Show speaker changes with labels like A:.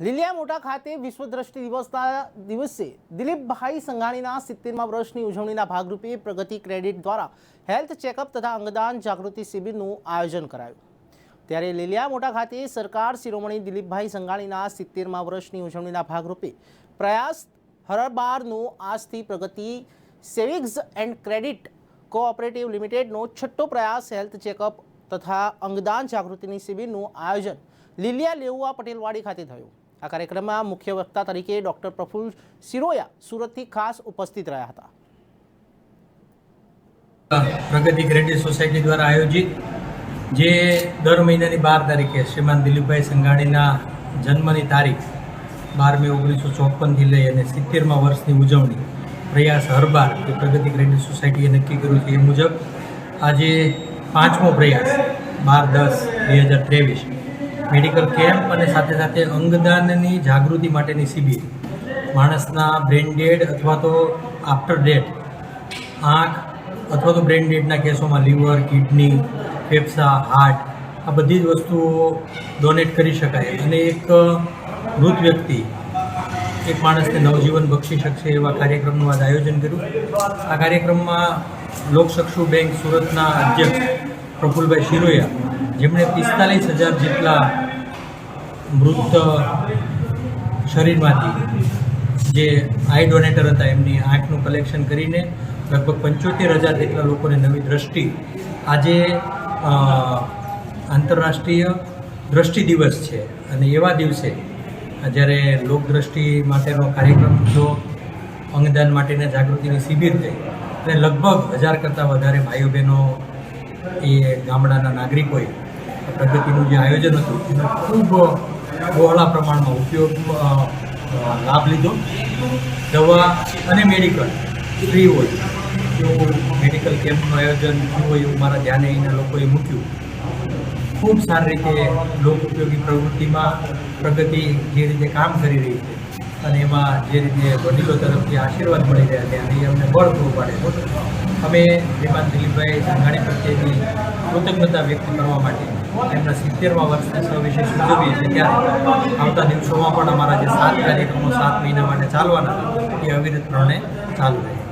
A: લીલિયા મોટા ખાતે વિશ્વ દ્રષ્ટિ દિવસના દિવસે દિલીપભાઈ સંઘાણીના સિત્તેરમાં વર્ષની ઉજવણીના ભાગરૂપે પ્રગતિ ક્રેડિટ દ્વારા હેલ્થ ચેકઅપ તથા અંગદાન જાગૃતિ શિબિરનું આયોજન કરાયું. ત્યારે લીલિયા મોટા ખાતે સરકાર શિરોમણી દિલીપભાઈ સંઘાણીના સિત્તેરમાં વર્ષની ઉજવણીના ભાગરૂપે પ્રયાસ હરબારનું આજથી Pragati savings and credit cooperative લિમિટેડનો છઠ્ઠો પ્રયાસ હેલ્થ ચેકઅપ તથા અંગદાન જાગૃતિની શિબિરનું આયોજન લીલિયા લેઉવા પટેલવાડી ખાતે થયું. આ કાર્યક્રમમાં મુખ્ય વક્તા તરીકે ડોક્ટર પ્રફુલ્લ સિરોયા સુરતથી ખાસ ઉપસ્થિત રહ્યા હતા.
B: પ્રગતિ ક્રેડિટ સોસાયટી દ્વારા આયોજિત, જે દર મહિનાની બાર તારીખે શ્રીમાન દિલીપભાઈ સંઘાણીના જન્મની તારીખ બારમી ઓગણીસો ચોપનથી લઈ અને સિત્તેરમાં વર્ષની ઉજવણી પ્રયાસ હરબાર જે પ્રગતિ ક્રેડિટ સોસાયટીએ નક્કી કર્યું છે એ મુજબ આજે પાંચમો પ્રયાસ બાર દસ બે હજાર ત્રેવીસ મેડિકલ કેમ્પ અને સાથે સાથે અંગદાનની જાગૃતિ માટેની શિબિર. માણસના બ્રેન ડેડ અથવા તો આફ્ટર ડેથ આંખ અથવા તો બ્રેન ડેડના કેસોમાં લીવર કિડની ફેફસા હાર્ટ આ બધી જ વસ્તુઓ ડોનેટ કરી શકાય. અને એક મૃત વ્યક્તિ એક માણસને નવજીવન બક્ષી શકશે એવા કાર્યક્રમનું આજ આયોજન કર્યું. આ કાર્યક્રમમાં લોકશક્ષુ બેંક સુરતના અધ્યક્ષ પ્રફુલભાઈ શિરોયા જેમણે પિસ્તાલીસ હજાર જેટલા મૃત શરીરમાંથી જે આઈ ડોનેટર હતા, એમની આંખનું કલેક્શન કરીને લગભગ પંચોતેર હજાર જેટલા લોકોને નવી દ્રષ્ટિ આજે આંતરરાષ્ટ્રીય દ્રષ્ટિ દિવસ છે. અને એવા દિવસે જ્યારે લોકદ્રષ્ટિ માટેનો કાર્યક્રમ જો અંગદાન માટેના જાગૃતિની શિબિર થઈ, અને લગભગ હજાર કરતાં વધારે ભાઈઓ બહેનો એ ગામડાના નાગરિકોએ પ્રગતિનું જે આયોજન હતું, એનો ખૂબ બહોળા પ્રમાણમાં ઉપયોગ લાભ લીધો. દવા અને મેડિકલ ફ્રી હોય. એવું મેડિકલ કેમ્પનું આયોજન થયું હોય એવું મારા ધ્યાને એના લોકોએ મૂક્યું. ખૂબ સારી રીતે લોક ઉપયોગી પ્રવૃત્તિમાં પ્રગતિ જે રીતે કામ કરી રહી છે અને એમાં જે રીતે વડીલો તરફથી આશીર્વાદ મળી રહ્યા છે અને અમને બળ પૂરું પાડે અમે શ્રીમાન દિલીપભાઈ સંઘાણી પ્રત્યેની કૃતજ્ઞતા વ્યક્ત કરવા માટે એમના સિત્તેરમા વર્ષને સવિશેષ ઉજવીએ છીએ ત્યારે આવતા દિવસોમાં પણ અમારા જે સાત કાર્યક્રમો સાત મહિના માટે ચાલવાના એ અવિરત પ્રમાણે ચાલુ રહે.